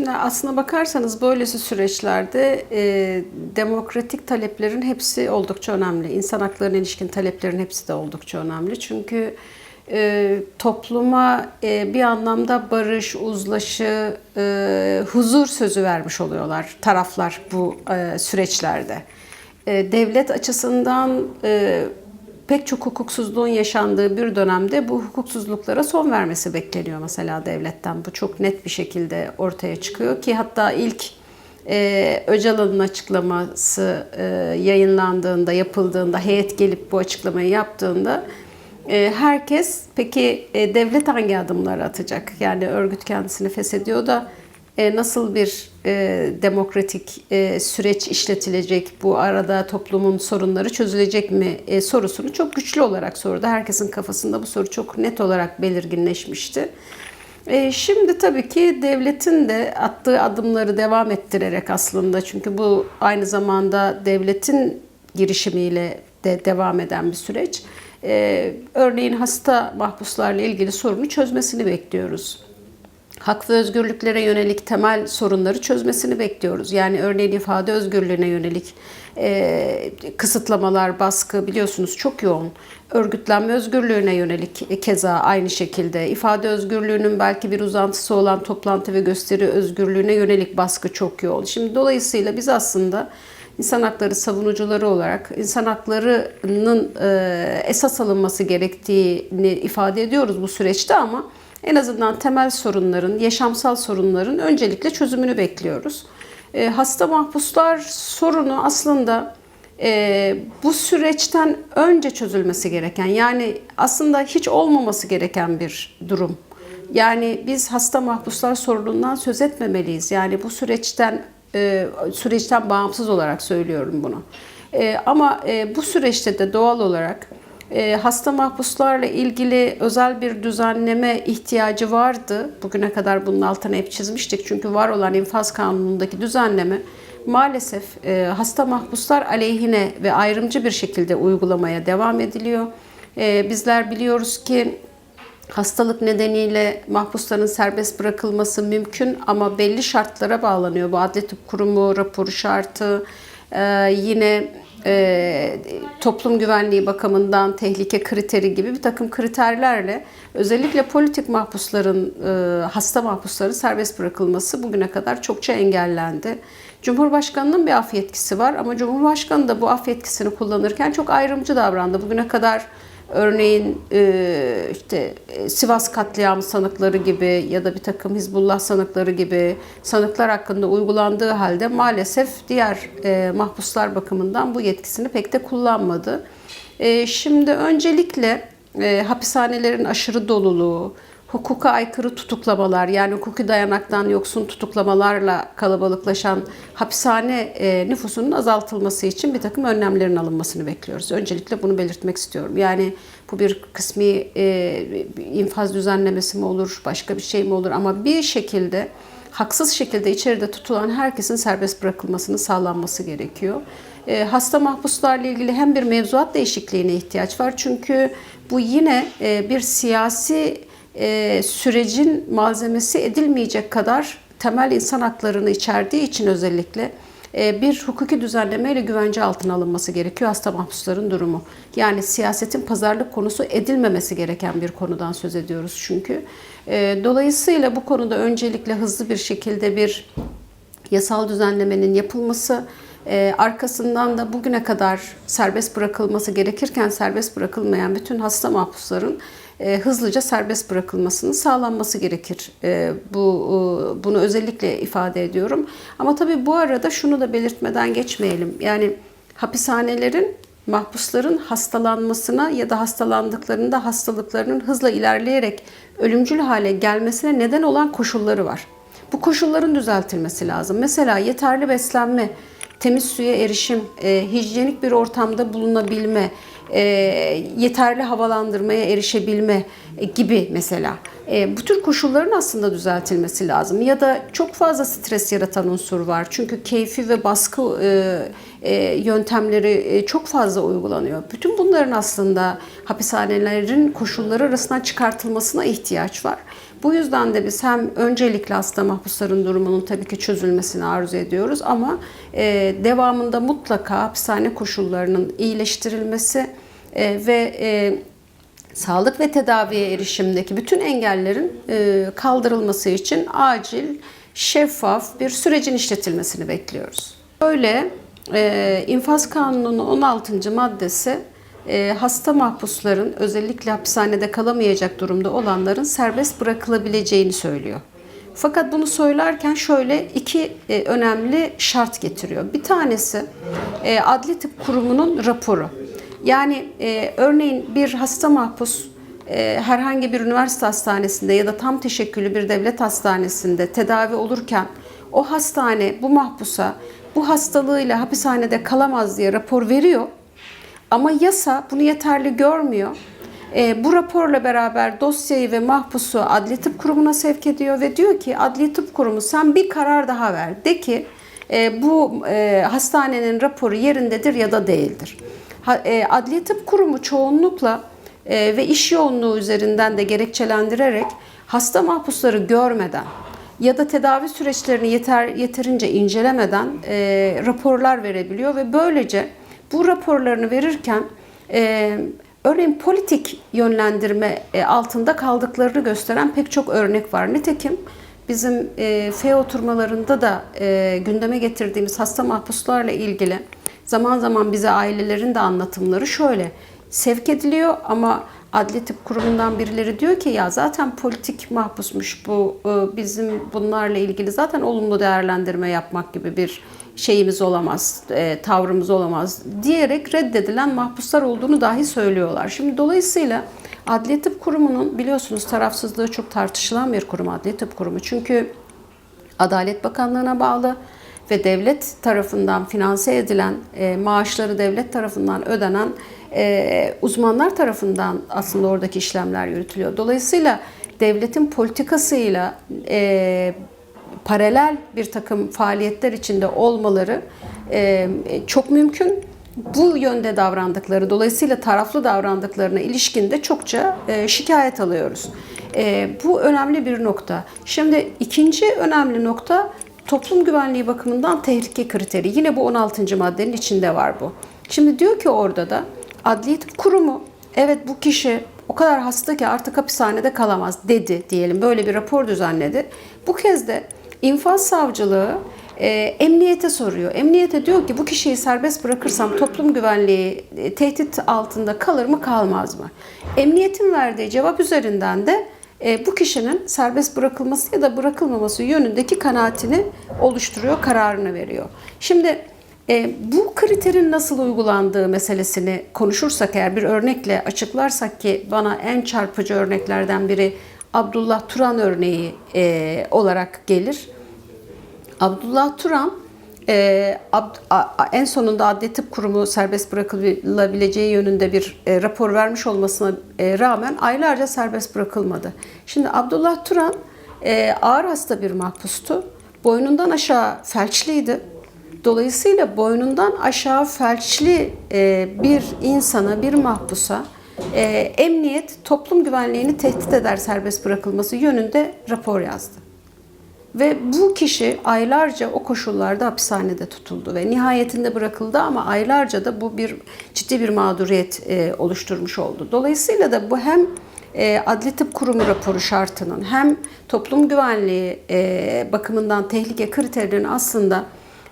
Şimdi aslına bakarsanız böylesi süreçlerde e, demokratik taleplerin hepsi oldukça önemli. İnsan haklarına ilişkin taleplerin hepsi de oldukça önemli. Çünkü e, topluma e, bir anlamda barış, uzlaşı, e, huzur sözü vermiş oluyorlar taraflar bu e, süreçlerde. E, devlet açısından e, pek çok hukuksuzluğun yaşandığı bir dönemde bu hukuksuzluklara son vermesi bekleniyor mesela devletten. Bu çok net bir şekilde ortaya çıkıyor ki hatta ilk e, Öcalan'ın açıklaması e, yayınlandığında, yapıldığında, heyet gelip bu açıklamayı yaptığında e, herkes peki e, devlet hangi adımları atacak? Yani örgüt kendisini feshediyor da nasıl bir e, demokratik e, süreç işletilecek, bu arada toplumun sorunları çözülecek mi e, sorusunu çok güçlü olarak sordu. Herkesin kafasında bu soru çok net olarak belirginleşmişti. E, şimdi tabii ki devletin de attığı adımları devam ettirerek aslında çünkü bu aynı zamanda devletin girişimiyle de devam eden bir süreç. E, örneğin hasta mahpuslarla ilgili sorunu çözmesini bekliyoruz hak ve özgürlüklere yönelik temel sorunları çözmesini bekliyoruz. Yani örneğin ifade özgürlüğüne yönelik e, kısıtlamalar, baskı biliyorsunuz çok yoğun. Örgütlenme özgürlüğüne yönelik keza aynı şekilde. ifade özgürlüğünün belki bir uzantısı olan toplantı ve gösteri özgürlüğüne yönelik baskı çok yoğun. Şimdi dolayısıyla biz aslında insan hakları savunucuları olarak insan haklarının e, esas alınması gerektiğini ifade ediyoruz bu süreçte ama en azından temel sorunların, yaşamsal sorunların öncelikle çözümünü bekliyoruz. E, hasta mahpuslar sorunu aslında e, bu süreçten önce çözülmesi gereken yani aslında hiç olmaması gereken bir durum. Yani biz hasta mahpuslar sorunundan söz etmemeliyiz. Yani bu süreçten e, süreçten bağımsız olarak söylüyorum bunu. E, ama e, bu süreçte de doğal olarak hasta mahpuslarla ilgili özel bir düzenleme ihtiyacı vardı. Bugüne kadar bunun altını hep çizmiştik. Çünkü var olan infaz kanunundaki düzenleme maalesef e, hasta mahpuslar aleyhine ve ayrımcı bir şekilde uygulamaya devam ediliyor. E, bizler biliyoruz ki hastalık nedeniyle mahpusların serbest bırakılması mümkün ama belli şartlara bağlanıyor. Bu Adli Tıp Kurumu raporu şartı, e, yine e, toplum güvenliği bakımından tehlike kriteri gibi bir takım kriterlerle özellikle politik mahpusların, e, hasta mahpusların serbest bırakılması bugüne kadar çokça engellendi. Cumhurbaşkanının bir af yetkisi var ama Cumhurbaşkanı da bu af yetkisini kullanırken çok ayrımcı davrandı. Bugüne kadar Örneğin e, işte e, Sivas katliamı sanıkları gibi ya da bir takım Hizbullah sanıkları gibi sanıklar hakkında uygulandığı halde maalesef diğer e, mahpuslar bakımından bu yetkisini pek de kullanmadı. Şimdi öncelikle hapishanelerin aşırı doluluğu, hukuka aykırı tutuklamalar yani hukuki dayanaktan yoksun tutuklamalarla kalabalıklaşan hapishane e, nüfusunun azaltılması için bir takım önlemlerin alınmasını bekliyoruz. Öncelikle bunu belirtmek istiyorum. Yani bu bir kısmi e, infaz düzenlemesi mi olur, başka bir şey mi olur ama bir şekilde haksız şekilde içeride tutulan herkesin serbest bırakılmasını sağlanması gerekiyor. E, hasta mahpuslarla ilgili hem bir mevzuat değişikliğine ihtiyaç var çünkü bu yine e, bir siyasi e, sürecin malzemesi edilmeyecek kadar temel insan haklarını içerdiği için özellikle e, bir hukuki düzenlemeyle güvence altına alınması gerekiyor hasta mahpusların durumu. Yani siyasetin pazarlık konusu edilmemesi gereken bir konudan söz ediyoruz çünkü. E, dolayısıyla bu konuda öncelikle hızlı bir şekilde bir yasal düzenlemenin yapılması, arkasından da bugüne kadar serbest bırakılması gerekirken serbest bırakılmayan bütün hasta mahpusların e, hızlıca serbest bırakılmasının sağlanması gerekir. E, bu e, bunu özellikle ifade ediyorum. Ama tabii bu arada şunu da belirtmeden geçmeyelim. Yani hapishanelerin mahpusların hastalanmasına ya da hastalandıklarında hastalıklarının hızla ilerleyerek ölümcül hale gelmesine neden olan koşulları var. Bu koşulların düzeltilmesi lazım. Mesela yeterli beslenme, temiz suya erişim, e, hijyenik bir ortamda bulunabilme, e, yeterli havalandırmaya erişebilme gibi mesela. E, bu tür koşulların aslında düzeltilmesi lazım. Ya da çok fazla stres yaratan unsur var. Çünkü keyfi ve baskı e, e, yöntemleri e, çok fazla uygulanıyor. Bütün bunların aslında hapishanelerin koşulları arasından çıkartılmasına ihtiyaç var. Bu yüzden de biz hem öncelikle hasta mahpusların durumunun tabii ki çözülmesini arzu ediyoruz ama e, devamında mutlaka hapishane koşullarının iyileştirilmesi e, ve e, sağlık ve tedaviye erişimdeki bütün engellerin e, kaldırılması için acil, şeffaf bir sürecin işletilmesini bekliyoruz. Böyle e, infaz kanununun 16. maddesi hasta mahpusların özellikle hapishanede kalamayacak durumda olanların serbest bırakılabileceğini söylüyor. Fakat bunu söylerken şöyle iki e, önemli şart getiriyor. Bir tanesi e, Adli Tıp Kurumu'nun raporu. Yani e, örneğin bir hasta mahpus e, herhangi bir üniversite hastanesinde ya da tam teşekküllü bir devlet hastanesinde tedavi olurken o hastane bu mahpusa bu hastalığıyla hapishanede kalamaz diye rapor veriyor. Ama yasa bunu yeterli görmüyor. E, bu raporla beraber dosyayı ve mahpusu Adli Tıp Kurumu'na sevk ediyor ve diyor ki Adli Tıp Kurumu sen bir karar daha ver. De ki e, bu e, hastanenin raporu yerindedir ya da değildir. Ha, e, Adli Tıp Kurumu çoğunlukla e, ve iş yoğunluğu üzerinden de gerekçelendirerek hasta mahpusları görmeden ya da tedavi süreçlerini yeter yeterince incelemeden e, raporlar verebiliyor ve böylece bu raporlarını verirken e, örneğin politik yönlendirme e, altında kaldıklarını gösteren pek çok örnek var. Nitekim bizim e, FE oturmalarında da e, gündeme getirdiğimiz hasta mahpuslarla ilgili zaman zaman bize ailelerin de anlatımları şöyle sevk ediliyor ama Adli Tıp Kurumu'ndan birileri diyor ki ya zaten politik mahpusmuş bu e, bizim bunlarla ilgili zaten olumlu değerlendirme yapmak gibi bir şeyimiz olamaz, e, tavrımız olamaz diyerek reddedilen mahpuslar olduğunu dahi söylüyorlar. Şimdi dolayısıyla Adli Tıp Kurumu'nun biliyorsunuz tarafsızlığı çok tartışılan bir kurum Adli Tıp Kurumu. Çünkü Adalet Bakanlığı'na bağlı ve devlet tarafından finanse edilen, e, maaşları devlet tarafından ödenen e, uzmanlar tarafından aslında oradaki işlemler yürütülüyor. Dolayısıyla devletin politikasıyla e, paralel bir takım faaliyetler içinde olmaları e, çok mümkün. Bu yönde davrandıkları, dolayısıyla taraflı davrandıklarına ilişkin de çokça e, şikayet alıyoruz. E, bu önemli bir nokta. Şimdi ikinci önemli nokta toplum güvenliği bakımından tehlike kriteri. Yine bu 16. maddenin içinde var bu. Şimdi diyor ki orada da Adli Tıp Kurumu evet bu kişi o kadar hasta ki artık hapishanede kalamaz dedi diyelim. Böyle bir rapor düzenledi. Bu kez de infaz savcılığı e, emniyete soruyor. Emniyete diyor ki bu kişiyi serbest bırakırsam toplum güvenliği e, tehdit altında kalır mı kalmaz mı? Emniyetin verdiği cevap üzerinden de e, bu kişinin serbest bırakılması ya da bırakılmaması yönündeki kanaatini oluşturuyor, kararını veriyor. Şimdi e, bu kriterin nasıl uygulandığı meselesini konuşursak eğer bir örnekle açıklarsak ki bana en çarpıcı örneklerden biri Abdullah Turan örneği e, olarak gelir. Abdullah Turan e, ab, a, en sonunda Adli Tıp Kurumu serbest bırakılabileceği yönünde bir e, rapor vermiş olmasına e, rağmen aylarca serbest bırakılmadı. Şimdi Abdullah Turan e, ağır hasta bir mahpustu. Boynundan aşağı felçliydi. Dolayısıyla boynundan aşağı felçli e, bir insana, bir mahpusa e, emniyet toplum güvenliğini tehdit eder serbest bırakılması yönünde rapor yazdı. Ve bu kişi aylarca o koşullarda hapishanede tutuldu ve nihayetinde bırakıldı ama aylarca da bu bir ciddi bir mağduriyet e, oluşturmuş oldu. Dolayısıyla da bu hem e, Adli Tıp Kurumu raporu şartının hem toplum güvenliği e, bakımından tehlike kriterinin aslında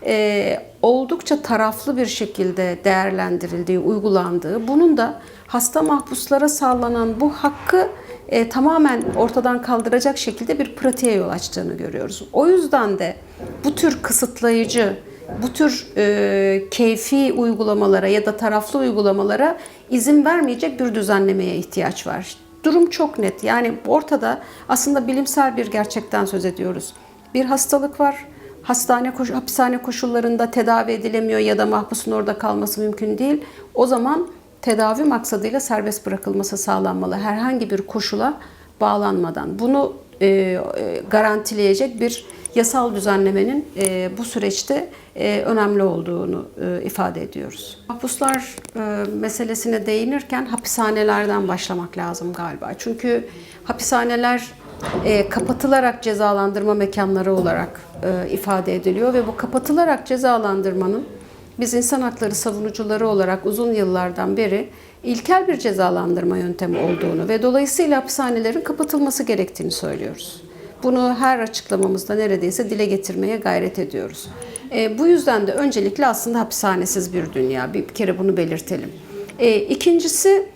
e, oldukça taraflı bir şekilde değerlendirildiği, uygulandığı, bunun da hasta mahpuslara sağlanan bu hakkı e, tamamen ortadan kaldıracak şekilde bir pratiğe yol açtığını görüyoruz. O yüzden de bu tür kısıtlayıcı, bu tür e, keyfi uygulamalara ya da taraflı uygulamalara izin vermeyecek bir düzenlemeye ihtiyaç var. Durum çok net. Yani ortada aslında bilimsel bir gerçekten söz ediyoruz. Bir hastalık var. Hastane, hapishane koşullarında tedavi edilemiyor ya da mahpusun orada kalması mümkün değil. O zaman tedavi maksadıyla serbest bırakılması sağlanmalı. Herhangi bir koşula bağlanmadan. Bunu e, garantileyecek bir yasal düzenlemenin e, bu süreçte e, önemli olduğunu e, ifade ediyoruz. Mahpuslar e, meselesine değinirken hapishanelerden başlamak lazım galiba. Çünkü hapishaneler e, kapatılarak cezalandırma mekanları olarak e, ifade ediliyor ve bu kapatılarak cezalandırmanın biz insan hakları savunucuları olarak uzun yıllardan beri ilkel bir cezalandırma yöntemi olduğunu ve dolayısıyla hapishanelerin kapatılması gerektiğini söylüyoruz. Bunu her açıklamamızda neredeyse dile getirmeye gayret ediyoruz. E, bu yüzden de öncelikle aslında hapishanesiz bir dünya. Bir, kere bunu belirtelim. E, ikincisi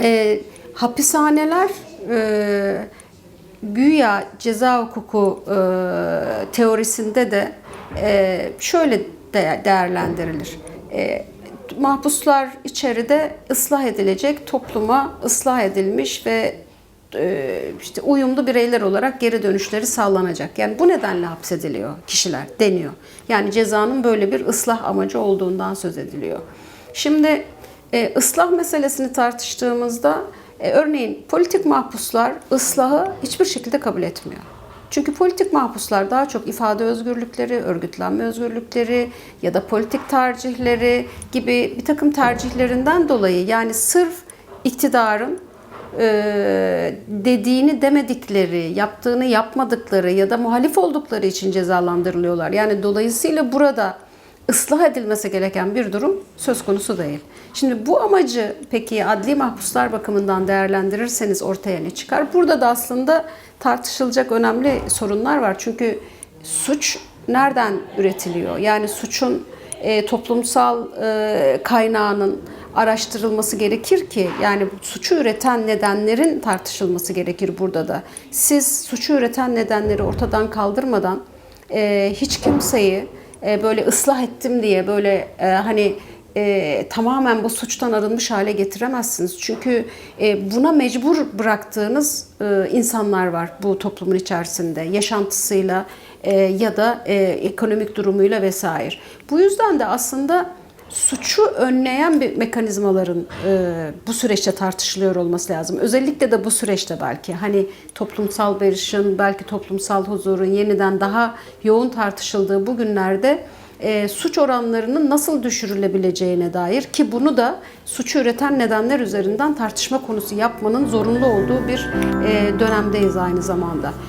e, hapishaneler e, güya ceza hukuku e, teorisinde de e, şöyle de değerlendirilir. E, mahpuslar içeride ıslah edilecek, topluma ıslah edilmiş ve e, işte uyumlu bireyler olarak geri dönüşleri sağlanacak. Yani bu nedenle hapsediliyor kişiler deniyor. Yani cezanın böyle bir ıslah amacı olduğundan söz ediliyor. Şimdi e, ıslah meselesini tartıştığımızda e, örneğin politik mahpuslar ıslahı hiçbir şekilde kabul etmiyor. Çünkü politik mahpuslar daha çok ifade özgürlükleri, örgütlenme özgürlükleri ya da politik tercihleri gibi bir takım tercihlerinden dolayı yani sırf iktidarın e, dediğini demedikleri, yaptığını yapmadıkları ya da muhalif oldukları için cezalandırılıyorlar. Yani dolayısıyla burada ıslah edilmesi gereken bir durum söz konusu değil. Şimdi bu amacı peki adli mahpuslar bakımından değerlendirirseniz ortaya ne çıkar? Burada da aslında tartışılacak önemli sorunlar var. Çünkü suç nereden üretiliyor? Yani suçun e, toplumsal e, kaynağının araştırılması gerekir ki yani suçu üreten nedenlerin tartışılması gerekir burada da. Siz suçu üreten nedenleri ortadan kaldırmadan e, hiç kimseyi e, böyle ıslah ettim diye böyle e, hani e, tamamen bu suçtan arınmış hale getiremezsiniz. Çünkü e, buna mecbur bıraktığınız e, insanlar var bu toplumun içerisinde yaşantısıyla e, ya da e, ekonomik durumuyla vesaire. Bu yüzden de aslında suçu önleyen bir mekanizmaların e, bu süreçte tartışılıyor olması lazım. Özellikle de bu süreçte belki hani toplumsal barışın, belki toplumsal huzurun yeniden daha yoğun tartışıldığı bu günlerde e, suç oranlarının nasıl düşürülebileceğine dair ki bunu da suçu üreten nedenler üzerinden tartışma konusu yapmanın zorunlu olduğu bir e, dönemdeyiz aynı zamanda.